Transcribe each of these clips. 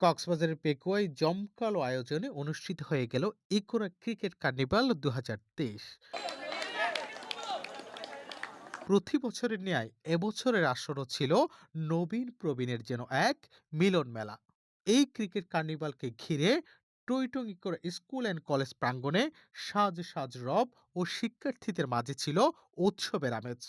কক্সবাজারের পেকুয়ায় জমকালো আয়োজনে অনুষ্ঠিত হয়ে গেল ইকোরা ক্রিকেট কার্নিভাল দু প্রতি বছরের ন্যায় এবছরের আসরও ছিল নবীন প্রবীণের যেন এক মিলন মেলা। এই ক্রিকেট কার্নিভালকে ঘিরে Toitong Ekora school and college প্রাঙ্গণে সাজ সাজ রব ও শিক্ষার্থীদের মাঝে ছিল উৎসবের আমেজ।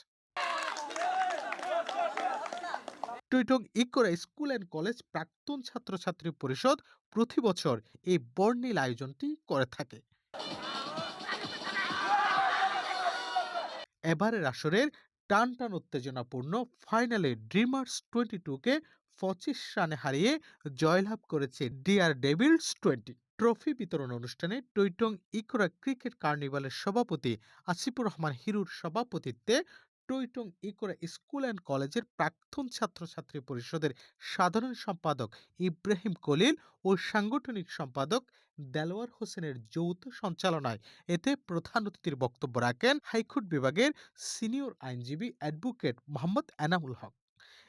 Toitong Ekora school and college প্রাক্তন ছাত্রছাত্রী পরিষদ প্রতি বছর এই বর্ণিল আয়োজনটি করে থাকে। এবারের আসরের টান টান উত্তেজনাপূর্ণ ফাইনালে ড্রিমার্স টোয়েন্টি টুকে পঁচিশ রানে হারিয়ে জয়লাভ করেছে ডিআর ডেভিলস টোয়েন্টি। ট্রফি বিতরণ অনুষ্ঠানে টৈটং ইকোরা ক্রিকেট কার্নিভালের সভাপতি আসিফুর রহমান হিরুর সভাপতিত্বে টৈটং ইকোরা স্কুল অ্যান্ড কলেজের প্রাক্তন ছাত্রছাত্রী পরিষদের সাধারণ সম্পাদক ইব্রাহিম কলিল ও সাংগঠনিক সম্পাদক দেলোয়ার হোসেনের যৌথ সঞ্চালনায় এতে প্রধান অতিথির বক্তব্য রাখেন হাইকোর্ট বিভাগের সিনিয়র আইনজীবী অ্যাডভোকেট মোহাম্মদ এনামুল হক।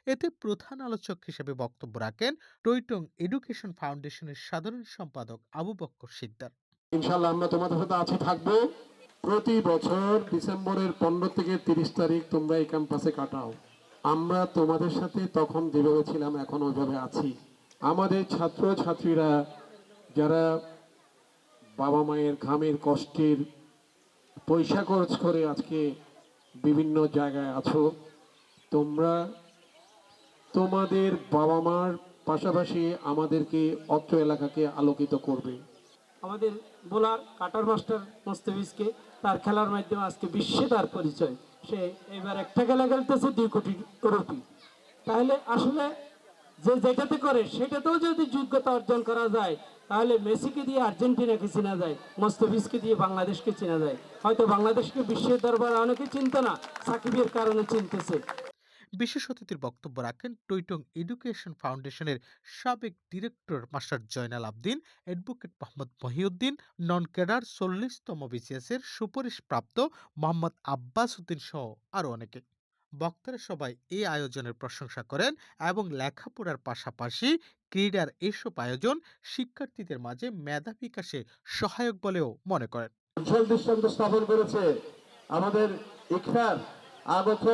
এতে প্রধান আলোচক হিসেবে বক্তব্য রাখেন টৈটং এডুকেশন ফাউন্ডেশনের সাধারণ সম্পাদক আবু বক্কর সিকদার। ইনশাল্লাহ আমরা তোমাদের সাথে আছি, থাকব। প্রতি বছর ডিসেম্বরের পনেরো থেকে তিরিশ তারিখ তোমরা এই ক্যাম্পাসে কাটাও। আমরা তোমাদের সাথে তখন যেভাবে ছিলাম, এখন ওইভাবে আছি। আমাদের ছাত্র ছাত্রীরা, যারা বাবা মায়ের ঘামের কষ্টের পয়সা খরচ করে আজকে বিভিন্ন জায়গায় আছো, তোমরা তোমাদের বাবা মার পাশাপাশি আমাদেরকে অত্র এলাকাকে আলোকিত করবে। আমাদের বোলার কাটার মাস্টার মোস্তাফিজকে তার খেলার মাধ্যমে আজকে বিশ্বে তার পরিচয়। সে এবার একটা খেলা খেলতেছে দুই কোটি রুপি। তাহলে আসলে যে যেটাতে করে সেটাতেও যদি যোগ্যতা অর্জন করা যায়, তাহলে মেসিকে দিয়ে আর্জেন্টিনাকে চেনা যায়, মোস্তাফিজকে দিয়ে বাংলাদেশকে চেনা যায়। হয়তো বাংলাদেশকে বিশ্বের দরবারে অনেকে চিনত না, সাকিবের কারণে চিনতেছে। বিশেষ অতিথির বক্তব্য রাখেন টৈটং এডুকেশন ফাউন্ডেশনের সাবেক director master Zainal Abedin, advocate Mohammad Mohiuddin non cadre চল্লিশতম বিসিএসের সুপারিশপ্রাপ্ত মোহাম্মদ আব্বাস উদ্দিন সহ আরও অনেকে। বক্তারা সবাই এই আয়োজনের প্রশংসা করেন এবং লেখাপড়ার পাশাপাশি ক্রীড়ার এসব আয়োজন শিক্ষার্থীদের মাঝে মেধা বিকাশে সহায়ক বলেও মনে করেন। দৃষ্টান্ত স্থাপন করেছে আমাদের আগত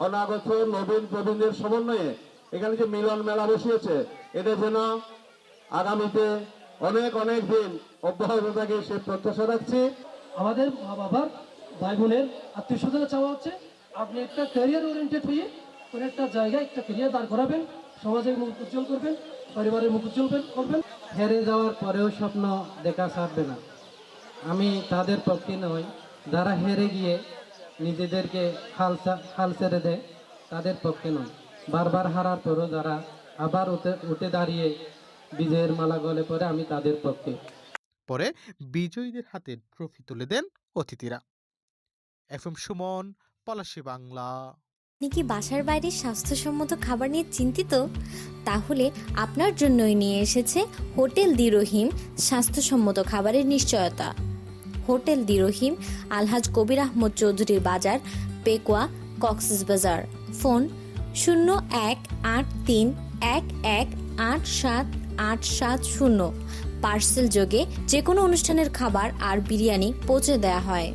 অনাগত নবীন প্রবীণদের সমন্বয়ে এখানে যে মিলন মেলা বসিয়েছে এটা যেন আগামীতে অনেক অনেক দিন অব্যাহত থাকে সে প্রত্যাশা রাখছি। আমাদের মা বাবার ভাই বোনের আত্মীয় স্বজনের চাওয়া হচ্ছে আপনি একটা ক্যারিয়ার ওরিয়েন্টেড হয়ে কোনো একটা জায়গায় একটা ক্যারিয়ার দাঁড় করাবেন সমাজের মুখ উজ্জ্বল করবেন, পরিবারের মুখ উজ্জ্বল করবেন। হেরে যাওয়ার পরেও স্বপ্ন দেখা ছাড়বে না। আমি তাদের পক্ষে নই, যারা হেরে গিয়ে নিজেদেরকে হাল হাল ছেড়ে দেয় তাদের পক্ষে নয়। বারবার হারার পরও যারা আবার উঠে উঠে দাঁড়িয়ে বিজয়ের মালা গলে পরে আমি তাদের পক্ষে। পরে বিজয়ীদের হাতে ট্রফি তুলে দেন অতিথিরা। F M Suman Palashi Bangla. আপনি কি বাসার বাইরে স্বাস্থ্যসম্মত খাবার নিয়ে চিন্তিত? তাহলে আপনার জন্যই নিয়ে এসেছে হোটেল দি রহিম স্বাস্থ্যসম্মত খাবারের নিশ্চয়তা। হোটেল দিরোহিম, আলহাজ কবির আহমদ চৌধুরীর বাজার, পেকুয়া, কক্সিস বাজার। ফোন শূন্য এক আট তিন এক এক আট সাত আট সাত শূন্য। পার্সেল যোগে যে কোনো অনুষ্ঠানের খাবার আর বিরিয়ানি পৌঁছে দেওয়া হয়।